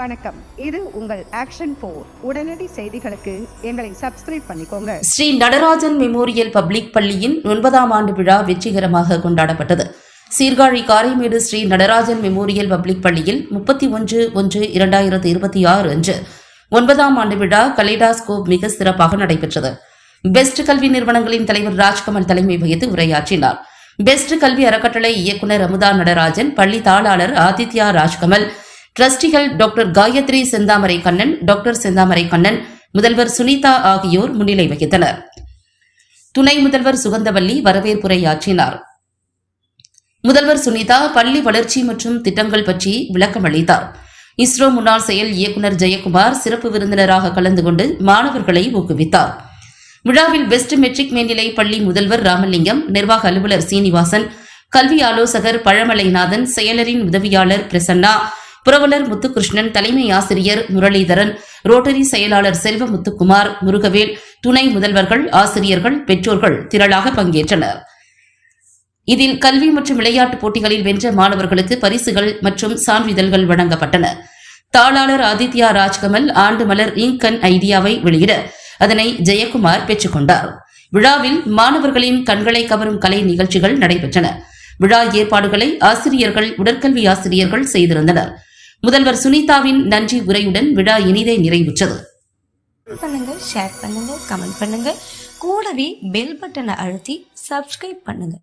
வணக்கம். இது உங்கள் ஆக்ஷன் போர் உடனடி செய்திகளுக்கு எங்களை சப்ஸ்கிரைப் பண்ணிக்கோங்க. ஸ்ரீ நடராஜன் மெமோரியல் பப்ளிக் பள்ளியின் ஒன்பதாம் ஆண்டு விழா வெற்றிகரமாக கொண்டாடப்பட்டது. சீர்காழி காரைமேடு ஸ்ரீ நடராஜன் மெமோரியல் பப்ளிக் பள்ளியில் முப்பத்தி ஒன்று ஒன்று இரண்டாயிரத்து இருபத்தி ஆறு அன்று ஒன்பதாம் ஆண்டு விழா கலைடாஸ்கோப் மிக சிறப்பாக நடைபெற்றது. பெஸ்ட் கல்வி நிறுவனங்களின் தலைவர் ராஜ்கமல் தலைமை வகித்து உரையாற்றினார். பெஸ்ட் கல்வி அறக்கட்டளை இயக்குநர் அமுதா நடராஜன் பள்ளி தாளாளர் ஆதித்யா ராஜ்கமல் டிரஸ்டிகள் டாக்டர் காயத்ரி செந்தாமரை கண்ணன் டாக்டர் செந்தாமரை கண்ணன் முதல்வர் சுனிதா ஆகியோர் முன்னிலை வகித்தனர். துணை முதல்வர் சுகந்தவல்லி வரவேற்புரையாற்றினார் முதல்வர் சுனிதா பள்ளி வளர்ச்சி மற்றும் திட்டங்கள் பற்றி விளக்கம் அளித்தார். இஸ்ரோ முன்னாள் செயல் இயக்குநர் ஜெயக்குமார் சிறப்பு விருந்தினராக கலந்து கொண்டு மாணவர்களை ஊக்குவித்தார். விழாவில் பெஸ்ட் மெட்ரிக் மேல்நிலை பள்ளி முதல்வர் ராமலிங்கம் நிர்வாக அலுவலர் சீனிவாசன் கல்வி ஆலோசகர் பழமலைநாதன் செயலரின் உதவியாளர் பிரசன்னா புரவலர் முத்துகிருஷ்ணன் தலைமை ஆசிரியர் முரளிதரன் ரோட்டரி செயலாளர் செல்வ முத்துக்குமார் முருகவேல் துணை முதல்வர்கள் ஆசிரியர்கள் பெற்றோர்கள் திரளாக பங்கேற்றனர். இதில் கல்வி மற்றும் விளையாட்டுப் போட்டிகளில் வென்ற மாணவர்களுக்கு பரிசுகள் மற்றும் சான்றிதழ்கள் வழங்கப்பட்டன. தாளாளர் ஆதித்யா ராஜ்கமல் ஆண்டு மலர் இங்கன் ஐடியாவை வெளியிட அதனை ஜெயக்குமார் பெற்றுக்கொண்டார் விழாவில் மாணவர்களின் கண்களை கவரும் கலை நிகழ்ச்சிகள் நடைபெற்றன. விழா ஏற்பாடுகளை ஆசிரியர்கள் உடற்கல்வி ஆசிரியர்கள் செய்திருந்தனர். முதல்வர் சுனிதாவின் நன்றி உரையுடன் விழா இனிதே நிறைவுற்றது. பண்ணுங்க ஷேர் பண்ணுங்க கமெண்ட் பண்ணுங்க. கூடவே பெல் பட்டனை அழுத்தி சப்ஸ்கிரைப் பண்ணுங்க.